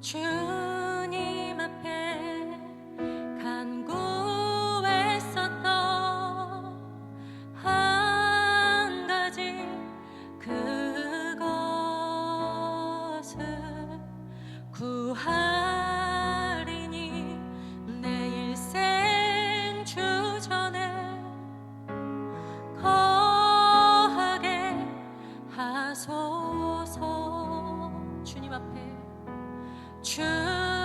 주님 앞에 간구했었던 한 가지 그것을 구하리니 내 일생 주전에 거하게 하소서. 주님 앞에. 这